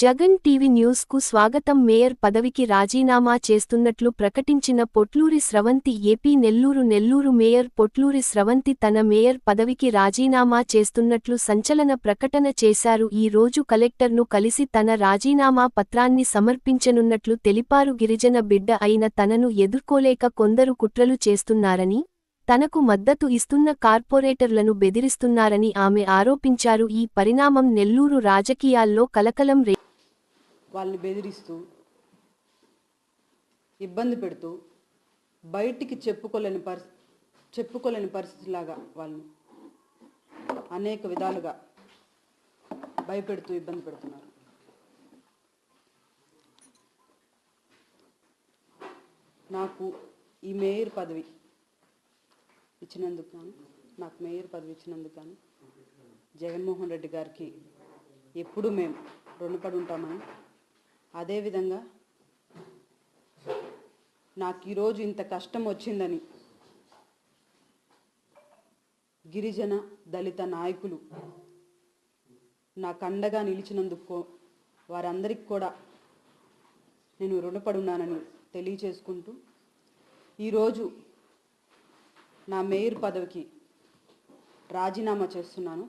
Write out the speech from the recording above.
Jagan TV న్యూస్కు స్వాగతం. Mayor పదవికి రాజీనామా చేస్తున్నట్లు ప్రకటించిన పొట్లూరి స్రవంతి ఏపీ నెల్లూరు నెల్లూరు మేయర్ పొట్లూరి స్రవంతి తన మేయర్ పదవికి రాజీనామా చేస్తున్నట్లు సంచలన ప్రకటన చేశారు. ఈ రోజు కలెక్టర్ను కలిసి తన రాజీనామా పత్రాన్ని సమర్పించనున్నట్లు తెలిపారు. గిరిజన బిడ్డ అయిన తనను ఎదుర్కోలేక కొందరు కుట్రలు చేస్తున్నారని తనకు మద్దతు ఇస్తున్న కార్పొరేటర్లను బెదిరిస్తున్నారని ఆమె ఆరోపించారు. ఈ పరిణామం నెల్లూరు రాజకీయాల్లో కలకలం రే వాళ్ళని బెదిరిస్తూ ఇబ్బంది పెడుతూ బయటికి చెప్పుకోలేని పరిస్థితి చెప్పుకోలేని పరిస్థితిలాగా వాళ్ళని అనేక విధాలుగా భయపెడుతూ ఇబ్బంది పెడుతున్నారు. నాకు ఈ మేయర్ పదవి ఇచ్చినందుకు కానీ నాకు మేయర్ పదవి ఇచ్చినందుకు కానీ జగన్మోహన్ రెడ్డి గారికి ఎప్పుడు మేము రుణపడి ఉంటామని అదేవిధంగా నాకు ఈరోజు ఇంత కష్టం వచ్చిందని గిరిజన దళిత నాయకులు నాకు అండగా నిలిచినందుకు వారందరికీ కూడా నేను రుణపడున్నానని తెలియచేసుకుంటూ ఈరోజు నా మేయర్ పదవికి రాజీనామా చేస్తున్నాను.